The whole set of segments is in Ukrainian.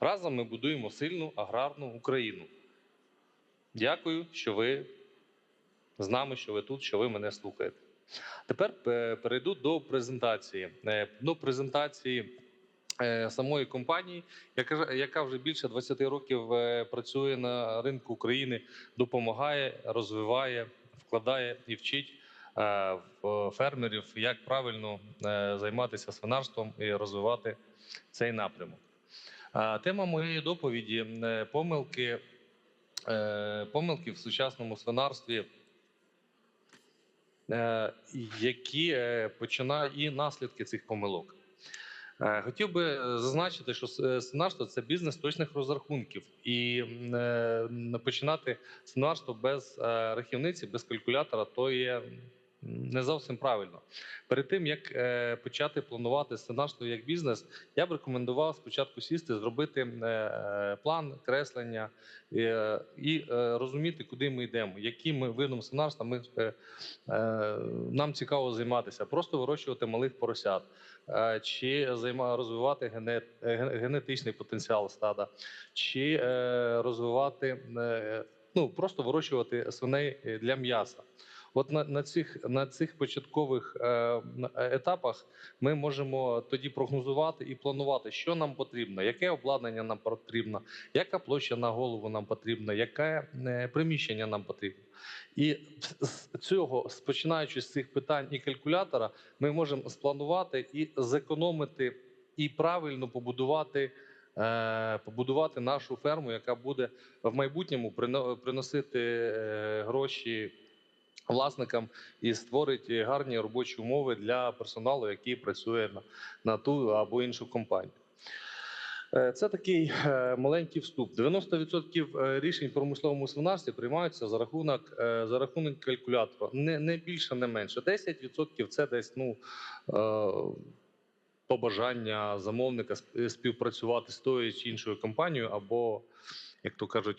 Разом ми будуємо сильну аграрну Україну. Дякую, що ви з нами, що ви тут, що ви мене слухаєте. Тепер е, перейду до презентації. Е, До презентації е, самої компанії, яка, вже більше 20 років працює на ринку України, допомагає, розвиває, вкладає і вчить фермерів, як правильно займатися свинарством і розвивати цей напрямок. Тема моєї доповіді е, помилки, е, помилки в сучасному свинарстві е, які починають і наслідки цих помилок. Хотів би зазначити, що свинарство це бізнес точних розрахунків, і починати свинарство без рахівниці, без калькулятора, то є не зовсім правильно. Перед тим як е, почати планувати свинарство як бізнес, я б рекомендував спочатку сісти, зробити е, план креслення е, і розуміти, куди ми йдемо, яким видом свинарства ми нам цікаво займатися, просто вирощувати малих поросят, чи займа розвивати гене- генетичний потенціал стада, чи розвивати ну просто вирощувати свиней для м'яса. От на, на цих на цих початкових е, етапах ми можемо тоді прогнозувати і планувати, що нам потрібно, яке обладнання нам потрібно, яка площа на голову нам потрібна, яке е, приміщення нам потрібно. І з цього, починаючи з цих питань і калькулятора, ми можемо спланувати і зекономити, і правильно побудувати, е, побудувати нашу ферму, яка буде в майбутньому прино- приносити е, гроші власникам і створить гарні робочі умови для персоналу, який працює на, ту або іншу компанію. Е, Це такий е, маленький вступ. 90% рішень в промисловому свинарстві приймаються за рахунок е, за рахунок калькулятора. Не, не більше, не менше. 10% це десь ну е, побажання замовника співпрацювати з тою чи іншою компанією, або як то кажуть,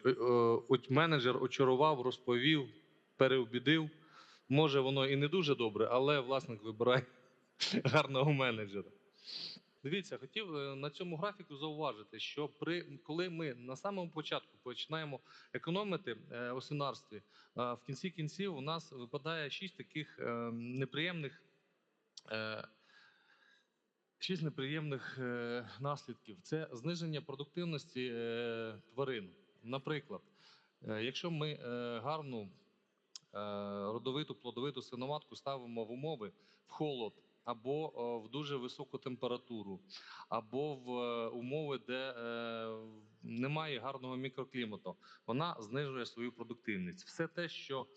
менеджер очарував, розповів, переобідив. Може, воно і не дуже добре, але власник вибирає гарного менеджера. Дивіться, хотів е, на цьому графіку зауважити, що при коли ми на самому початку починаємо економити е, у свинарстві, е, в кінці кінців у нас випадає шість таких неприємних. Шість неприємних наслідків це зниження продуктивності тварин. Наприклад, якщо ми гарну родовиту плодовиту свиноматку ставимо в умови в холод або е, в дуже високу температуру, або в е, умови, де е, немає гарного мікроклімату, вона знижує свою продуктивність. Все те, що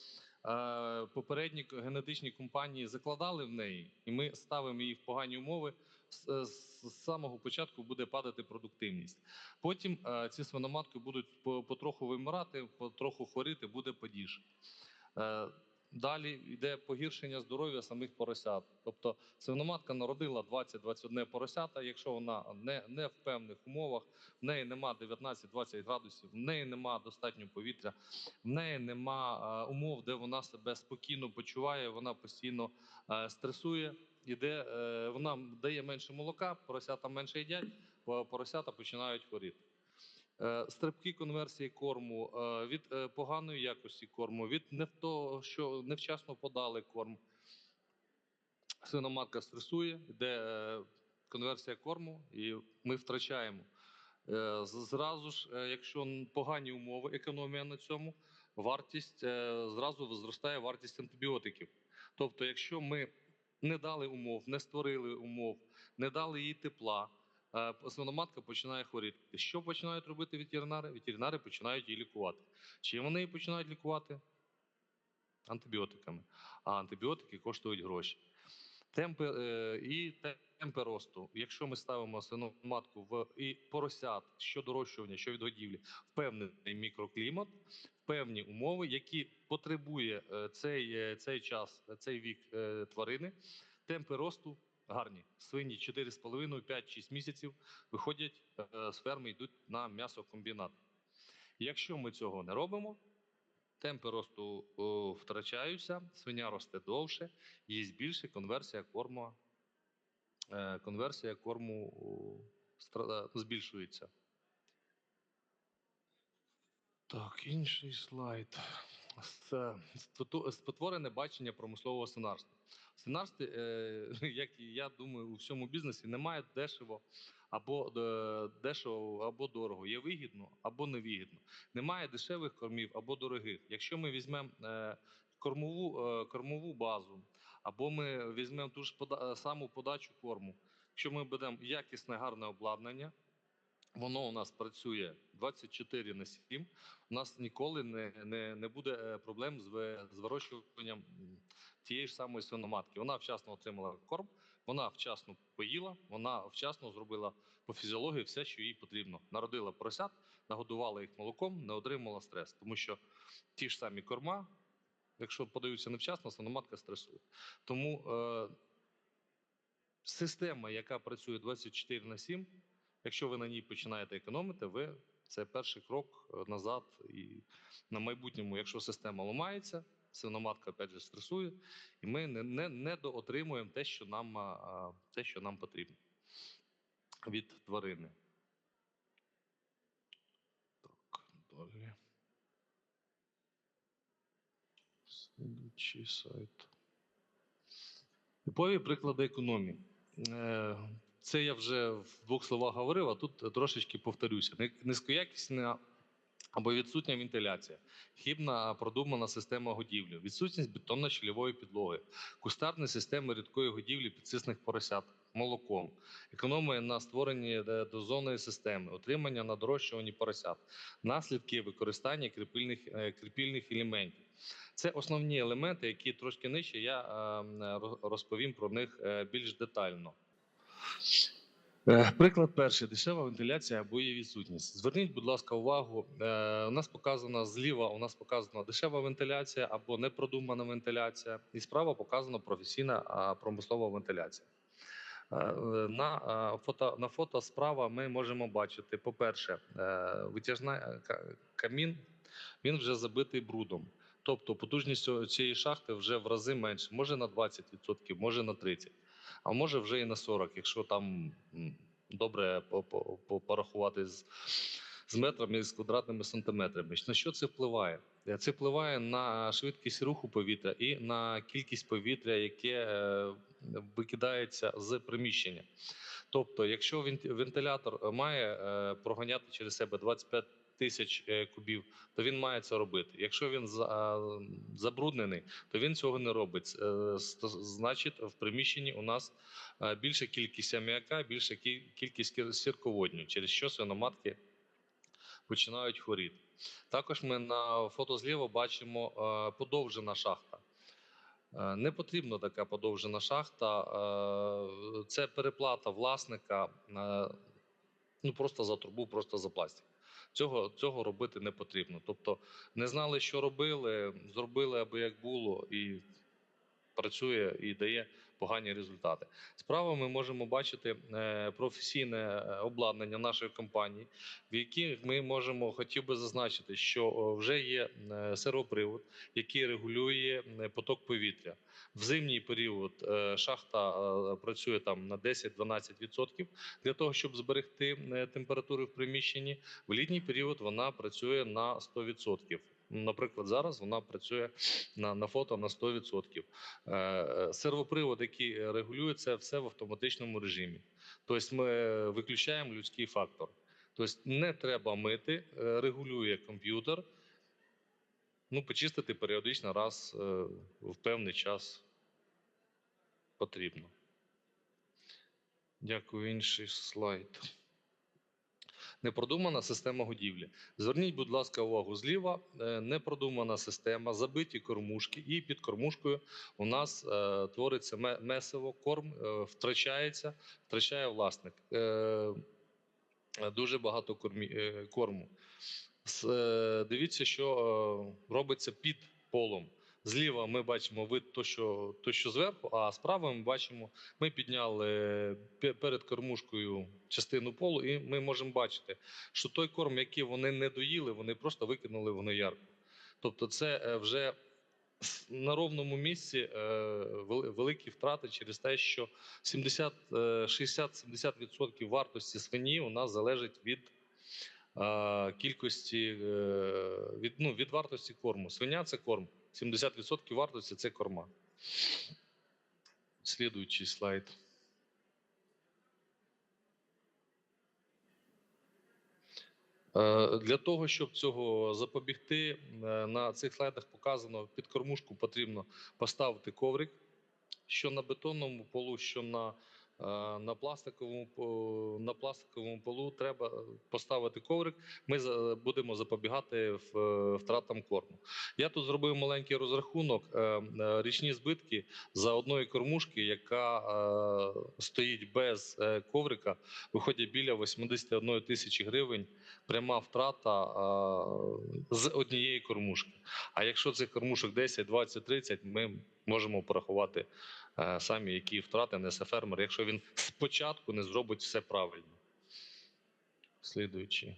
е, попередні генетичні компанії закладали в неї, і ми ставимо її в погані умови. З, самого початку буде падати продуктивність. Потім е, ці свиноматки будуть потроху вимирати, потроху хворіти, буде падіж. Е, Далі йде погіршення здоров'я самих поросят. Тобто свиноматка народила 20-21 поросята. Якщо вона не, не в певних умовах, в неї нема 19-20 градусів, в неї нема достатньо повітря, в неї нема е, умов, де вона себе спокійно почуває, вона постійно е, стресує, іде, вона дає менше молока, поросята менше їдять, поросята починають хворіти. Е, Стрибки конверсії корму е, від е, поганої якості корму, від не того, що невчасно подали корм. Свиноматка стресує, йде конверсія корму, і ми втрачаємо. Зразу ж, якщо погані умови, економія на цьому, вартість зразу зростає вартість антибіотиків. Тобто, якщо ми не дали умов, не створили умов, не дали їй тепла, е, свиноматка починає хворіти. Що починають робити ветеринари? Ветеринари починають її лікувати. Чим вони її починають лікувати? Антибіотиками. А антибіотики коштують гроші. Темпи е, і темпи росту. Якщо ми ставимо свиноматку в і поросят, що дорощування, що відгодівлі, в певний мікроклімат, в певні умови, які потребує е, цей, е, цей час, цей вік е, тварини, темпи росту гарні. Свині 4,5, 5-6 місяців виходять е, з ферми, йдуть на м'ясокомбінат. Якщо ми цього не робимо, темпи росту втрачаються, свиня росте довше, їсть більше, конверсія корму, е, конверсія корму збільшується. Так, інший слайд. Спотворене бачення промислового свинарства. В е, як і я думаю, у всьому бізнесі немає дешево або е, дешево, або дорого. Є вигідно або невигідно. Немає дешевих кормів або дорогих. Якщо ми візьмемо е, кормову, кормову базу, або ми візьмемо ту ж саму подачу корму, якщо ми будемо якісне гарне обладнання, воно у нас працює 24 на 7, у нас ніколи не, не, не буде е, проблем з, з вирощуванням тієї ж самої свиноматки. Вона вчасно отримала корм, вона вчасно поїла, вона вчасно зробила по фізіології все, що їй потрібно. Народила поросят, нагодувала їх молоком, не отримала стрес, тому що ті ж самі корма, якщо подаються невчасно, свиноматка стресує. Тому е, система, яка працює 24 на 7, якщо ви на ній починаєте економити, ви це перший крок е, назад. І на майбутньому, якщо система ламається, свиноматка опять же стресує, і ми не, не, не доотримуємо те, що нам, а, те, що нам потрібно від тварини. Так, далі. Слідуючий сайт. Типові приклади економії. Е, Це я вже в двох словах говорив, а тут трошечки повторюся. Ни- Низькоякісна або відсутня вентиляція, хібна продумана система годівлі, відсутність бетонно-щільової підлоги, кустарні системи рідкої годівлі підсисних поросят, молоком, економія на створенні е, дозонної системи, отримання на дорощуванні поросят, наслідки використання кріпильних, е, кріпільних елементів. Це основні елементи, які трошки нижче. Я е, роз- розповім про них е, більш детально. Е, Приклад перший: дешева вентиляція або її відсутність. Зверніть, будь ласка, увагу. е, У нас показано зліва. У нас показана дешева вентиляція або непродумана вентиляція, і справа показана професійна промислова вентиляція. Е, На фото на фото справа ми можемо бачити, по-перше, витяжна е, камін він вже забитий брудом. Тобто потужність цієї шахти вже в рази менше, може на 20%, може на 30%, а може вже і на 40%, якщо там добре по- по- по- порахувати з, з метрами з квадратними сантиметрами. На що це впливає? Е, Це впливає на швидкість руху повітря і на кількість повітря, яке е, викидається з приміщення. Тобто, якщо вентилятор має е, проганяти через себе 25 тисяч е, кубів, то він має це робити. Якщо він забруднений, то він цього не робить. Е, Значить, в приміщенні у нас е, більша кількість аміака, більша кількість сірководню, через що свиноматки починають хворіти. Також ми на фото зліва бачимо подовжена шахта. Не потрібна така подовжена шахта. Це переплата власника ну просто за трубу, просто за пластик. Цього, цього робити не потрібно. Тобто не знали, що робили, зробили аби як було, і працює і дає погані результати. Справа ми можемо бачити е, професійне е, обладнання нашої компанії, в якій ми можемо хотів би зазначити, що вже є е, сервопривод, який регулює поток повітря. В зимній період шахта працює там на 10-12% для того, щоб зберегти температуру в приміщенні. В літній період вона працює на 100%. Наприклад, зараз вона працює на, на фото на 100%. Е, е, Сервопривод, який регулює це все в автоматичному режимі. Тобто ми виключаємо людський фактор. Тобто не треба мити, е, регулює комп'ютер. Ну, почистити періодично раз в певний час потрібно. Дякую, інший слайд. Непродумана система годівлі. Зверніть, будь ласка, увагу зліва. е, Непродумана система, забиті кормушки, і під кормушкою у нас е, твориться месиво, корм е, втрачається, втрачає власник. Е, дуже багато кормі, е, корму. С- е, Дивіться, що е, робиться під полом. Зліва ми бачимо вид то, що, то, що зверху, а справа ми бачимо, ми підняли перед кормушкою частину полу, і ми можемо бачити, що той корм, який вони не доїли, вони просто викинули в гноярку. Тобто, це е, вже на ровному місці е, великі втрати через те, що 70, е, 60-70% вартості свині у нас залежить від кількості від, ну, від вартості корму. Свиня це корм. 70% вартості це корма. Слідуючий слайд. Е, Для того, щоб цього запобігти, е, на цих слайдах показано під кормушку потрібно поставити коврик, що на бетонному полу, що на, на, пластиковому, на пластиковому полу треба поставити коврик. Ми будемо запобігати е, втратам корму. Я тут зробив маленький розрахунок. е, е, Річні збитки за одної кормушки, яка е, стоїть без е, коврика, виходять біля 81 тисячі гривень пряма втрата з однієї кормушки. А якщо цих кормушок 10, 20, 30, ми можемо порахувати е, самі, які втрати несе фермер, якщо він спочатку не зробить все правильно. Слідуючий.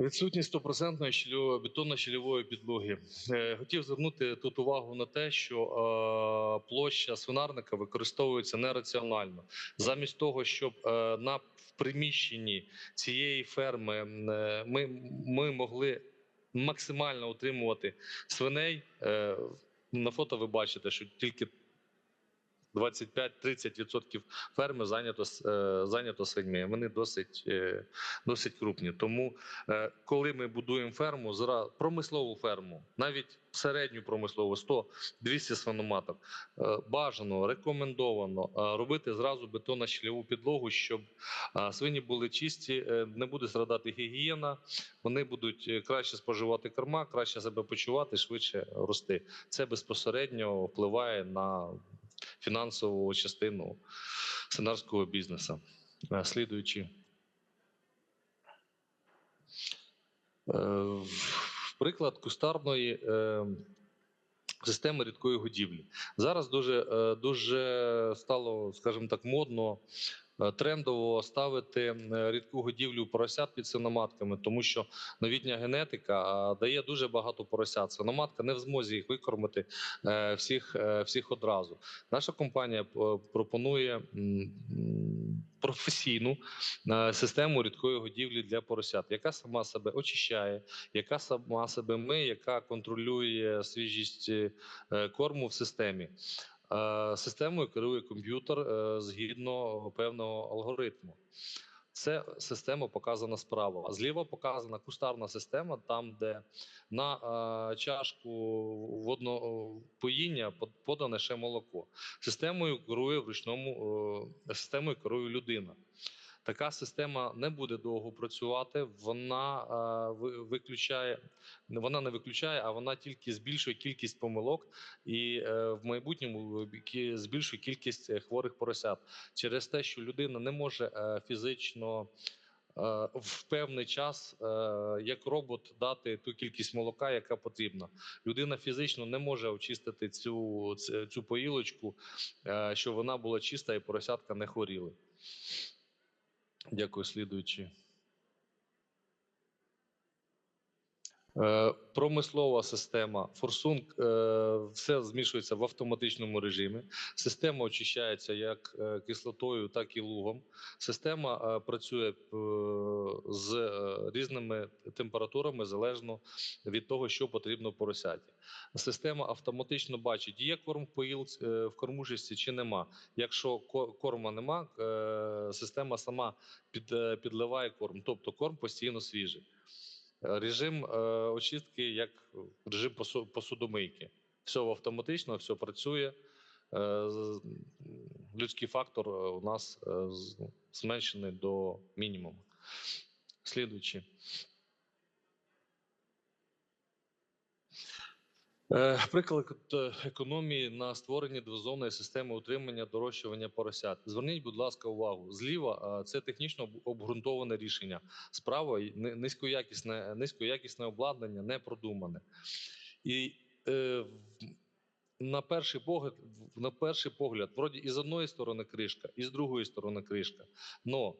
Відсутність стопроцентної щільової бетонно-щільової підлоги. Е, Хотів звернути тут увагу на те, що е, площа свинарника використовується нераціонально. Замість того, щоб е, на приміщенні цієї ферми е, ми, ми могли максимально утримувати свиней. На фото ви бачите, що тільки 25-30% ферми зайнято, е, зайнято свиньми. Вони досить, е, досить крупні. Тому, е, коли ми будуємо ферму, зра- промислову ферму, навіть середню промислову 100-200 свиноматок, бажано, рекомендовано робити зразу бетонно-щільову підлогу, щоб свині були чисті, не буде страдати гігієна, вони будуть краще споживати корма, краще себе почувати, швидше рости. Це безпосередньо впливає на фінансову частину сценарського бізнесу. Е, Слідуючи. Е, Приклад кустарної е, системи рідкої годівлі. Зараз дуже, дуже стало, скажімо так, модно. Е, Трендово ставити рідку годівлю поросят під свиноматками, тому що новітня генетика дає дуже багато поросят. Свиноматка не в змозі їх викормити е, всіх, е, всіх одразу. Наша компанія пропонує професійну систему рідкої годівлі для поросят, яка сама себе очищає, яка сама себе миє, яка контролює свіжість корму в системі. Е, Системою керує комп'ютер е, згідно певного алгоритму. Це система показана справа. А Зліва показана кустарна система, там, де на е, чашку водного поїння подане ще молоко. Системою керує в ручному системою керує людина. Така система не буде довго працювати. Вона е, ви- виключає, вона не виключає, а вона тільки збільшує кількість помилок і е, в майбутньому збільшує кількість е, хворих поросят через те, що людина не може е, фізично. е, В певний час, е, як робот, дати ту кількість молока, яка потрібна. Людина фізично не може очистити цю, цю поїлочку, е, щоб вона була чиста і поросятка не хворіли. Дякую, слідуючи. Е, Промислова система форсунг е, все змішується в автоматичному режимі. Система очищається як е, кислотою, так і лугом. Система е, працює е, з е, різними температурами залежно від того, що потрібно поросяті. Система автоматично бачить, є корм е, в кормушці чи нема. Якщо корма нема, е, система сама е, підливає корм, тобто корм постійно свіжий. Е, Режим е, очистки як режим посудомийки. Все автоматично, все працює. Е, Людський фактор у нас зменшений до мінімуму. Слідуючи. Приклад е, економії на створенні двозонної системи утримання дорощування поросят. Зверніть, будь ласка, увагу. Зліва е, це технічно обґрунтоване рішення. Справа низькоякісне, низькоякісне обладнання не продумане. І е, на перший погляд, на перший погляд, вроді і з одної сторони кришка, і з другої сторони кришка. Но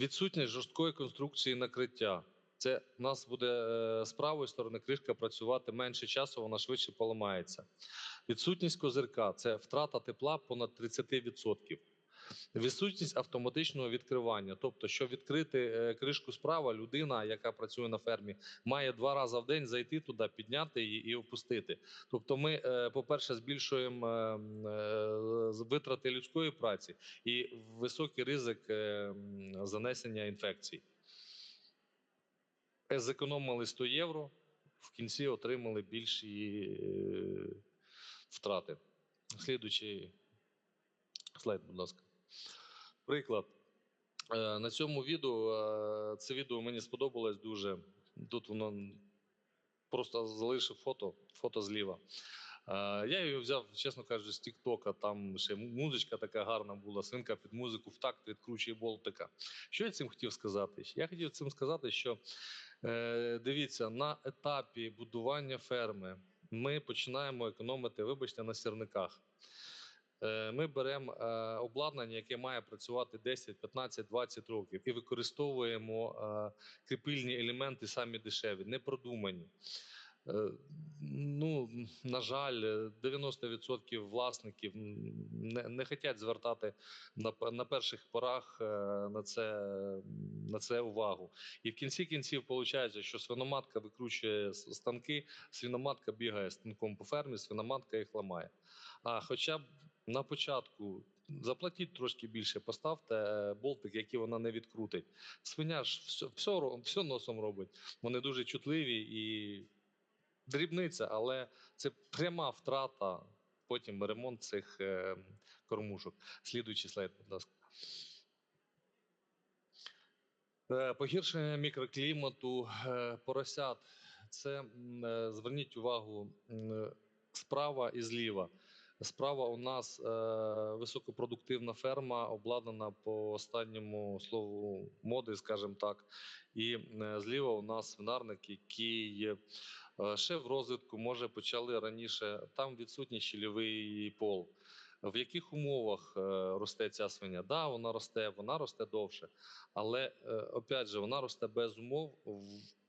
відсутність жорсткої конструкції накриття. Це у нас буде е, з правої сторони кришка працювати менше часу, вона швидше поламається. Відсутність козирка це втрата тепла понад 30%. Відсутність автоматичного відкривання, тобто, щоб відкрити е, кришку справа, людина, яка працює на фермі, має два рази в день зайти туди, підняти її і опустити. Тобто, ми, е, по-перше, збільшуємо витрати людської праці і високий ризик занесення інфекцій. Е, Зекономили 100 євро, в кінці отримали більші е, втрати. Слідуючий слайд, будь ласка. Приклад. Е, На цьому відео це відео мені сподобалось дуже. Тут воно просто залишив фото, фото зліва. Я його взяв, чесно кажучи, з Тіктока. Там ще музичка така гарна була, свинка під музику в такт відкручує болтика. Що я цим хотів сказати? Я хотів цим сказати, що дивіться, на етапі будування ферми ми починаємо економити, вибачте, на сірниках. Е, Ми беремо е, обладнання, яке має працювати 10, 15, 20 років, і використовуємо е, кріпильні елементи самі дешеві, не продумані. Е, Ну, на жаль, е, 90% власників не, не хочуть звертати на, на перших порах е, на це, на це увагу. І в кінці кінців виходить, що свиноматка викручує станки, свиноматка бігає станком по фермі, свиноматка їх ламає. А хоча б на початку заплатіть трошки більше, поставте е, болтик, який вона не відкрутить. Свиня ж все, все, все носом робить. Вони дуже чутливі і дрібниця, але це пряма втрата. Потім ремонт цих е, кормушок. Слідуючий слайд, будь ласка. Е, Погіршення мікроклімату е, поросят. Це зверніть увагу справа і зліва. Справа у нас е, високопродуктивна ферма, обладнана по останньому слову моди, скажімо так. І е, зліва у нас свинарник, який е, ще в розвитку, може почали раніше. Там відсутній щільовий пол. В яких умовах е, росте ця свиня? Да, вона росте, вона росте довше, але е, опять же, вона росте без умов. в-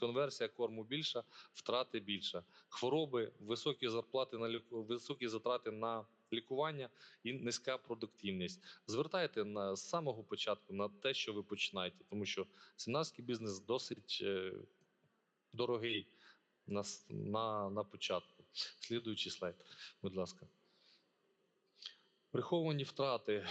Конверсія корму більша, втрати більша. Хвороби, високі зарплати на високі затрати на лікування і низька продуктивність. Звертайте на з самого початку на те, що ви починаєте, тому що свинарський бізнес досить е, дорогий на, на, на початку. Слідуючий слайд, будь ласка. Приховані втрати.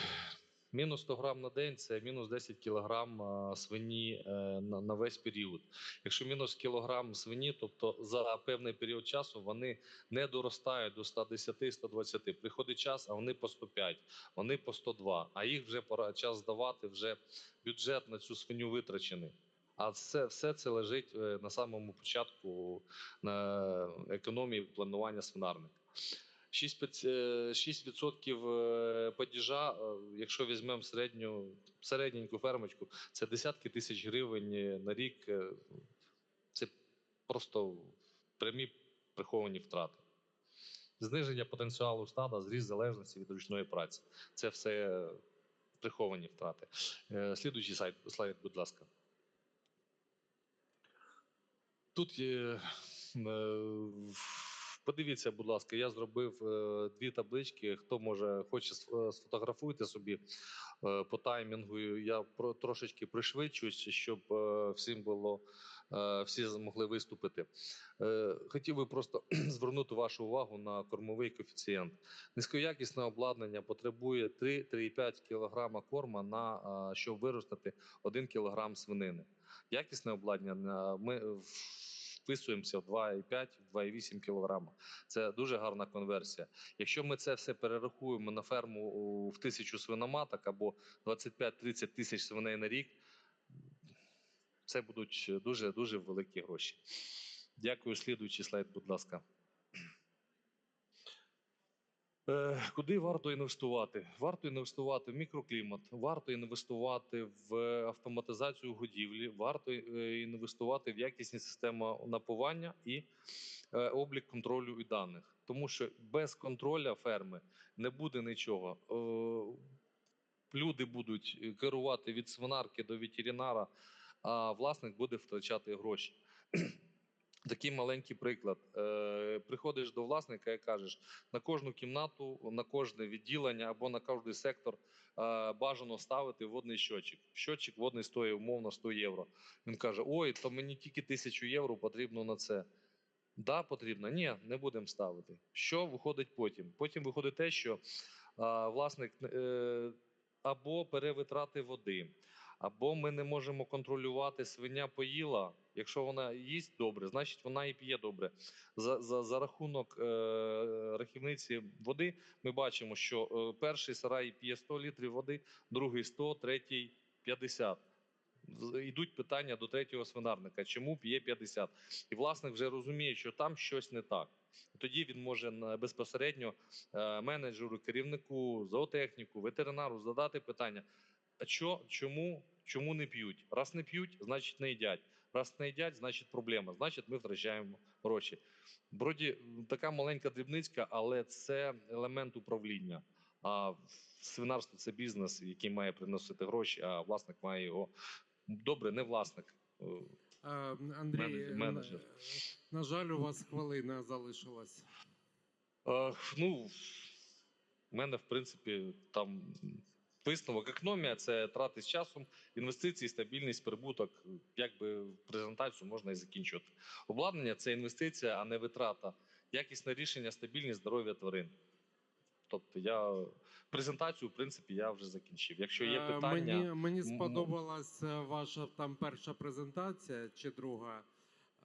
Мінус 100 грам на день це мінус 10 кілограм свині е, на, весь період. Якщо мінус кілограм свині, тобто за певний період часу вони не доростають до 110-120. Приходить час, а вони по 105, вони по 102, а їх вже пора час здавати, вже бюджет на цю свиню витрачений. А все, все це лежить е, на самому початку на економії планування свинарника. 6%, е, 6% е, падіжа, е, якщо візьмемо середню, середненьку фермочку, це десятки тисяч гривень на рік. Це просто прямі приховані втрати. Зниження потенціалу стада, зріст залежності від ручної праці. Це все приховані втрати. Слідуючий слайд, слайд, будь ласка. Тут є, подивіться, будь ласка, я зробив е, дві таблички. Хто може хоче е, сфотографуйте собі е, по таймінгу. Я про трошечки пришвидшуюсь, щоб всім було всі змогли виступити. Хотів би просто звернути вашу увагу на кормовий коефіцієнт. Низькоякісне обладнання потребує 3-3,5 кг корма на щоб виростити 1 кг свинини. Якісне обладнання ми вписуємося в 2,5-2,8 кг. Це дуже гарна конверсія. Якщо ми це все перерахуємо на ферму в тисячу свиноматок або 25-30 тисяч свиней на рік, це будуть дуже дуже великі гроші. Дякую. Слідуючий слайд, будь ласка. Е, Куди варто інвестувати? Варто інвестувати в мікроклімат, варто інвестувати в автоматизацію годівлі, варто е, інвестувати в якісні системи напування і е, облік контролю і даних. Тому що без контролю ферми не буде нічого. Люди будуть керувати від свинарки до ветеринара, а власник буде втрачати гроші. Такий маленький приклад. Е, приходиш до власника і кажеш, на кожну кімнату, на кожне відділення або на кожний сектор е, бажано ставити водний щотчик. Щотчик водний стоїть умовно 100 євро. Він каже: Ой, то мені тільки 1000 євро потрібно на це. Да, потрібно. Ні, не будемо ставити. Що виходить потім? Потім виходить те, що власник е, або перевитрати води, або ми не можемо контролювати свиня поїла. Якщо вона їсть добре, значить вона і п'є добре. За, за, за рахунок е, рахівниці води ми бачимо, що е, перший сарай п'є 100 літрів води, другий 100, третій 50. Йдуть питання до третього свинарника, чому п'є 50. І власник вже розуміє, що там щось не так. Тоді він може безпосередньо е, менеджеру, керівнику, зоотехніку, ветеринару задати питання: а чому, чому не п'ють? Раз не п'ють, значить не їдять. Раз не їдять, значить проблема. Значить, ми втрачаємо гроші. Вроді така маленька дрібницька, але це елемент управління. А свинарство це бізнес, який має приносити гроші, а власник має його добре, не власник. е, Е, Андрій, Менеджер- менеджер. На, на жаль, у вас хвилина залишилась. Е, ну, в мене, в принципі, там висновок економія це трати з часом, інвестиції, стабільність, прибуток. Якби презентацію можна і закінчувати. Обладнання це інвестиція, а не витрата. Якісне рішення, стабільність, здоров'я тварин. Тобто я презентацію, в принципі, я вже закінчив. Якщо є Е, питання, Мені, мені сподобалась ваша там перша презентація чи друга,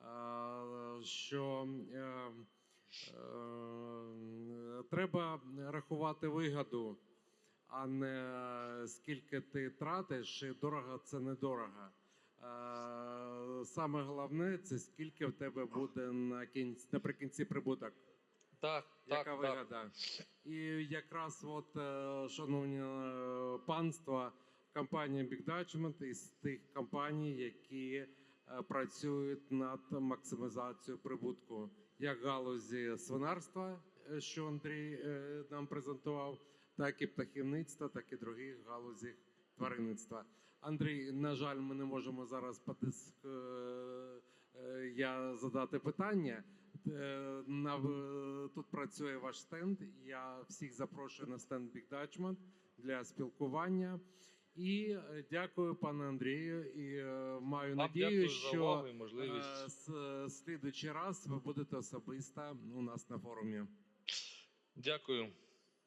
е, що е, треба рахувати вигоду, а не скільки ти тратиш, і дорого це недорого. Е, Саме головне це скільки в тебе буде на кінці, наприкінці прибуток. так, Яка так, так. І якраз, от, е, шановні е, панства, компанія Big Dutchman із тих компаній, які е, працюють над максимізацією прибутку, як галузі свинарства, е, що Андрій е, нам презентував, так і птахівництва, так і других галузях тваринництва. Андрій, на жаль, ми не можемо зараз потис... е, е, я задати питання. Е, тут працює ваш стенд. Я всіх запрошую на стенд Big Dutchman для спілкування. І дякую, пане Андрію. І маю Вам надію, що можливість. слідуючий раз ви будете особисто у нас на форумі. Дякую.